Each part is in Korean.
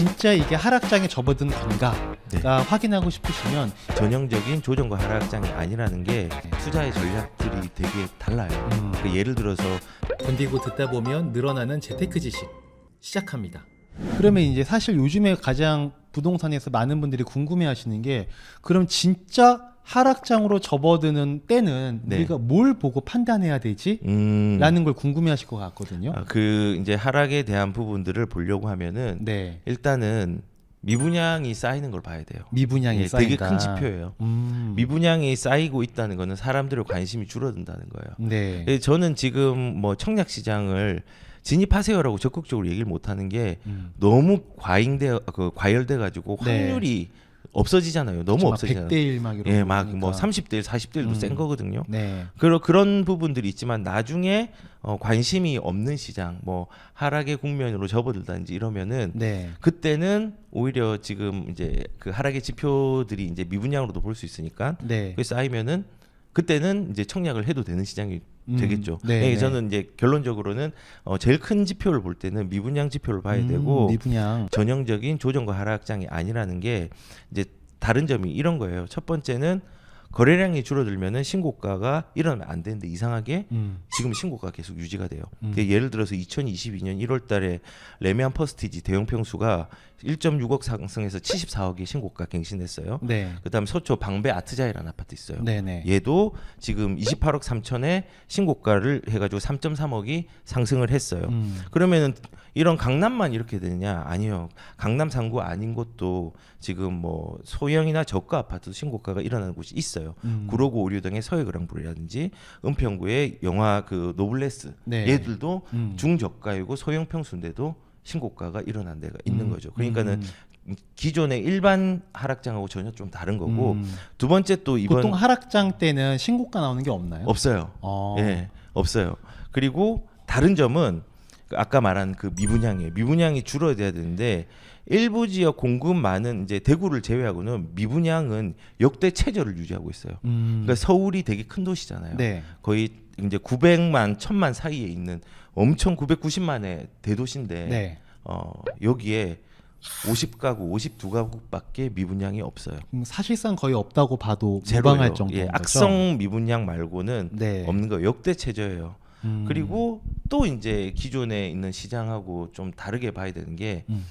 진짜 이게 하락장에 접어든 건가가 네. 확인하고 싶으시면 전형적인 조정과 하락장이 아니라는 게 투자의 전략들이 되게 달라요. 음, 그 예를 들어서 견디고 듣다 보면 늘어나는 재테크 지식 시작합니다. 그러면 이제 사실 요즘에 가장 부동산에서 많은 분들이 궁금해하시는 게 그럼 진짜 하락장으로 접어드는 때는 네. 우리가 뭘 보고 판단해야 되지? 음, 라는 걸 궁금해하실 것 같거든요. 아, 그 이제 하락에 대한 부분들을 보려고 하면은 네, 일단은 미분양이 쌓이는 걸 봐야 돼요. 미분양이 예, 쌓인다. 되게 큰 지표예요. 음, 미분양이 쌓이고 있다는 거는 사람들의 관심이 줄어든다는 거예요. 네, 예, 저는 지금 뭐 청약 시장을 진입하세요라고 적극적으로 얘기를 못 하는 게 음. 너무 과잉돼 그 과열돼 가지고 네. 확률이 없어지잖아요. 너무 없어지잖아요. 100대 1막 이런 예, 거막 보니까. 뭐 30대 1, 40대 1도 음. 센 거거든요. 네, 그런 그런 부분들이 있지만 나중에 어, 관심이 없는 시장, 뭐 하락의 국면으로 접어들다든지 이러면은 네, 그때는 오히려 지금 이제 그 하락의 지표들이 이제 미분양으로도 볼 수 있으니까 네. 그게 쌓이면은 그때는 이제 청약을 해도 되는 시장이 음, 되겠죠. 네, 네, 네. 저는 이제 결론적으로는 어, 제일 큰 지표를 볼 때는 미분양 지표를 봐야 음, 되고 미분양. 전형적인 조정과 하락장이 아니라는 게 이제 다른 점이 이런 거예요. 첫 번째는 거래량이 줄어들면은 신고가가 일어나면 안 되는데 이상하게 음, 지금 신고가 계속 유지가 돼요. 음. 그 예를 들어서 2022년 1월달에 레미안 퍼스티지 대형 평수가 1.6억 상승해서 74억의 신고가 갱신했어요. 네, 그다음 서초 방배 아트자이라는 아파트 있어요. 네, 네. 얘도 지금 28억 3천에 신고가를 해가지고 3.3억이 상승을 했어요. 음, 그러면은 이런 강남만 이렇게 되느냐? 아니요. 강남 상구 아닌 곳도 지금 뭐 소형이나 저가 아파트 신고가가 일어나는 곳이 있어요. 음. 구로구 오류등의 서해그랑브리라든지 은평구의 영화 그 노블레스 네. 얘들도 음. 중저가이고 소형 평수인데도 신고가가 일어난 데가 있는 음, 거죠. 그러니까는 음, 기존의 일반 하락장하고 전혀 좀 다른 거고 음. 두 번째 또 이번 보통 하락장 때는 신고가 나오는 게 없나요? 없어요. 어. 예, 없어요. 그리고 다른 점은 그 아까 말한 그 미분양이에요. 미분양이 줄어들어야 되는데 일부 지역 공급 많은 이제 대구를 제외하고는 미분양은 역대 최저를 유지하고 있어요. 음. 그러니까 서울이 되게 큰 도시잖아요. 네. 거의 이제 900만, 1000만 사이에 있는 엄청 990만의 대도시인데 네. 어, 여기에 50가구, 52가구밖에 미분양이 없어요. 그럼 사실상 거의 없다고 봐도. 무방할 정도인 예. 악성 미분양 말고는 네. 없는 거 역대 최저예요. 음. 그리고 또 이제 기존에 있는 시장하고 좀 다르게 봐야 되는 게 음.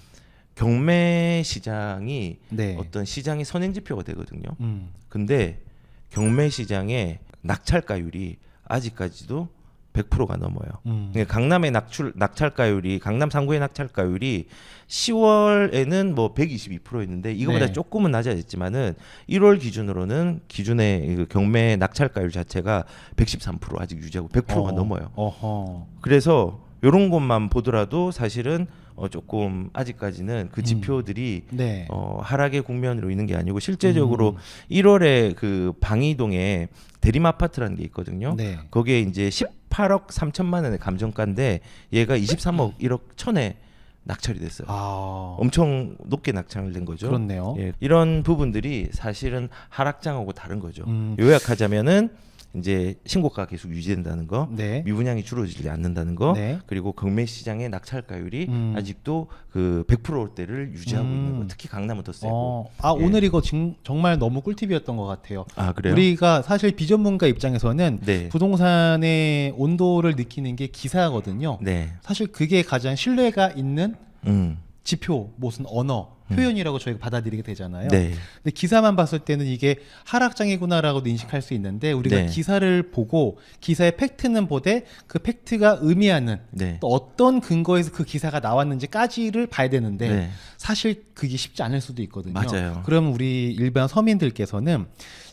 경매 시장이 네. 어떤 시장의 선행 지표가 되거든요. 음. 근데 경매 시장의 낙찰가율이 아직까지도 100%가 넘어요. 음. 그러니까 강남의 낙출 낙찰가율이 강남 상구의 낙찰가율이 10월에는 뭐 122%였는데 이거보다 네. 조금은 낮아졌지만은 1월 기준으로는 기준의 그 경매 낙찰가율 자체가 113% 아직 유지하고 100%가 어. 넘어요. 어허. 그래서 이런 것만 보더라도 사실은 어 조금 아직까지는 그 음. 지표들이 네. 어 하락의 국면으로 있는 게 아니고 실제적으로 음. 1월에 그 방이동에 대림 아파트라는 게 있거든요. 네. 거기에 이제 18억 3천만 원의 감정가인데 얘가 23억 1억 천에 낙찰이 됐어요. 아. 엄청 높게 낙찰을 된 거죠. 그렇네요. 예, 이런 부분들이 사실은 하락장하고 다른 거죠. 음. 요약하자면은 이제 신고가가 계속 유지된다는 거, 네. 미분양이 줄어들지 않는다는 거, 네. 그리고 경매 시장의 낙찰가율이 음. 아직도 그 100%대를 유지하고 음. 있는 거. 특히 강남은 더 세고. 어. 아, 예. 오늘 이거 진- 정말 너무 꿀팁이었던 것 같아요. 아 그래요? 우리가 사실 비전문가 입장에서는 네. 부동산의 온도를 느끼는 게 기사거든요. 네. 사실 그게 가장 신뢰가 있는 음. 지표, 무슨 언어, 표현이라고 저희가 받아들이게 되잖아요. 네. 근데 기사만 봤을 때는 이게 하락장이구나라고도 인식할 수 있는데 우리가 네. 기사를 보고 기사의 팩트는 보되 그 팩트가 의미하는 네. 또 어떤 근거에서 그 기사가 나왔는지까지를 봐야 되는데 네. 사실 그게 쉽지 않을 수도 있거든요. 맞아요. 그럼 우리 일반 서민들께서는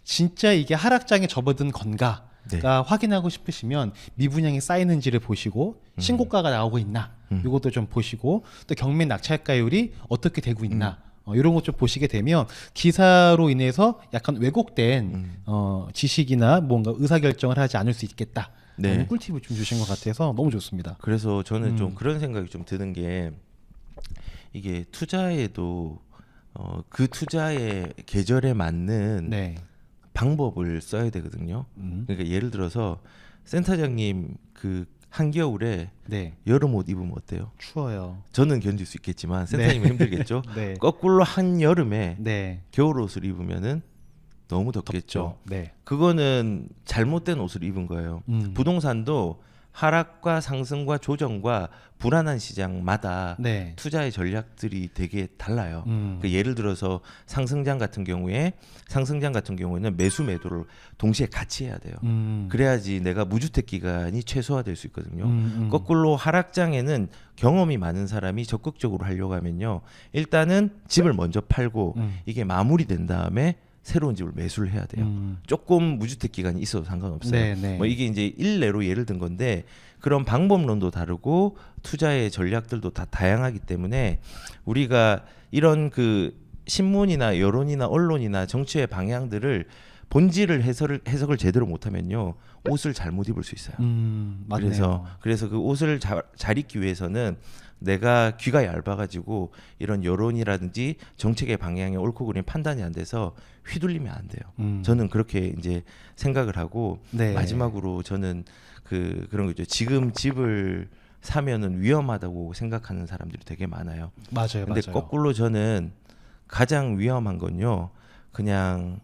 진짜 이게 하락장에 접어든 건가가 네. 확인하고 싶으시면 미분양이 쌓이는지를 보시고 신고가가 나오고 있나 음. 이것도 좀 보시고 또 경매 낙찰가율이 어떻게 되고 있나 어, 이런 것 좀 보시게 되면 기사로 인해서 약간 왜곡된 음. 어, 지식이나 뭔가 의사결정을 하지 않을 수 있겠다. 네. 네. 꿀팁을 좀 주신 것 같아서 너무 좋습니다. 그래서 저는 음. 좀 그런 생각이 좀 드는 게 이게 투자에도 어, 그 투자의 계절에 맞는 네. 방법을 써야 되거든요. 음. 그러니까 예를 들어서 센터장님 그 한겨울에 네. 여름 옷 입으면 어때요? 추워요. 저는 견딜 수 있겠지만 센터님은 힘들겠죠. 네. 거꾸로 한 여름에 네. 겨울 옷을 입으면은 너무 덥겠죠. 네. 그거는 잘못된 옷을 입은 거예요. 음. 부동산도 하락과 상승과 조정과 불안한 시장마다 네. 투자의 전략들이 되게 달라요. 음. 그 예를 들어서 상승장 같은 경우에 상승장 같은 경우에는 매수 매도를 동시에 같이 해야 돼요. 음. 그래야지 내가 무주택 기간이 최소화될 수 있거든요. 음, 음. 거꾸로 하락장에는 경험이 많은 사람이 적극적으로 하려고 하면요. 일단은 집을 먼저 팔고 음. 이게 마무리된 다음에 새로운 집을 매수를 해야 돼요. 음. 조금 무주택 기간이 있어도 상관없어요. 네, 네. 뭐 이게 이제 일례로 예를 든 건데 그런 방법론도 다르고 투자의 전략들도 다 다양하기 때문에 우리가 이런 그 신문이나 여론이나 언론이나 정치의 방향들을 본질을 해석을 해석을 제대로 못하면요 옷을 잘못 입을 수 있어요. 음. 그래서 그래서 그 옷을 잘, 잘 입기 위해서는 내가 귀가 얇아가지고 이런 여론이라든지 정책의 방향이 옳고 그름 판단이 안 돼서 휘둘리면 안 돼요. 음. 저는 그렇게 이제 생각을 하고 네. 마지막으로 저는 그 그런 거죠. 지금 집을 사면은 위험하다고 생각하는 사람들이 되게 많아요. 맞아요. 근데 맞아요. 거꾸로 저는 가장 위험한 건요. 그냥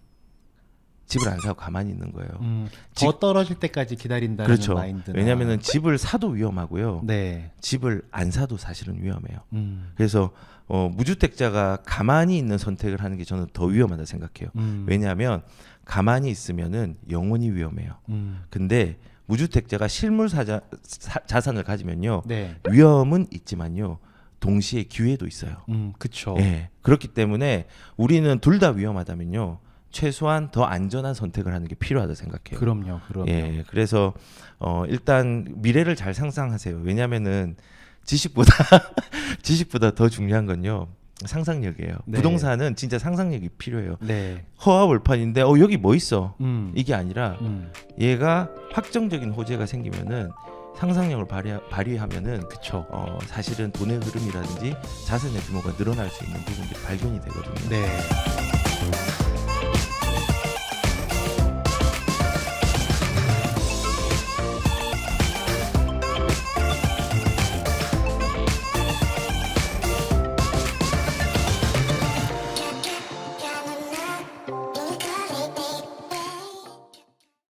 집을 안 사고 가만히 있는 거예요. 음, 지- 더 떨어질 때까지 기다린다는 그렇죠. 마인드나. 왜냐하면은 집을 사도 위험하고요. 네. 집을 안 사도 사실은 위험해요. 음. 그래서 어, 무주택자가 가만히 있는 선택을 하는 게 저는 더 위험하다 생각해요. 음. 왜냐하면 가만히 있으면은 영원히 위험해요. 음. 근데 무주택자가 실물 사자, 사, 자산을 가지면요 네. 위험은 있지만요 동시에 기회도 있어요. 음, 그쵸. 예. 그렇기 때문에 우리는 둘 다 위험하다면요 최소한 더 안전한 선택을 하는 게 필요하다 생각해요. 그럼요. 그럼요. 예. 그래서 어 일단 미래를 잘 상상하세요. 왜냐면은 지식보다 지식보다 더 중요한 건요. 상상력이에요. 네. 부동산은 진짜 상상력이 필요해요. 네. 허화월판인데 어 여기 뭐 있어? 음. 이게 아니라 음. 얘가 확정적인 호재가 생기면은 상상력을 발휘, 발휘 하면은 그쵸. 어 사실은 돈의 흐름이라든지 자산의 규모가 늘어날 수 있는 부분들이 발견이 되거든요. 네.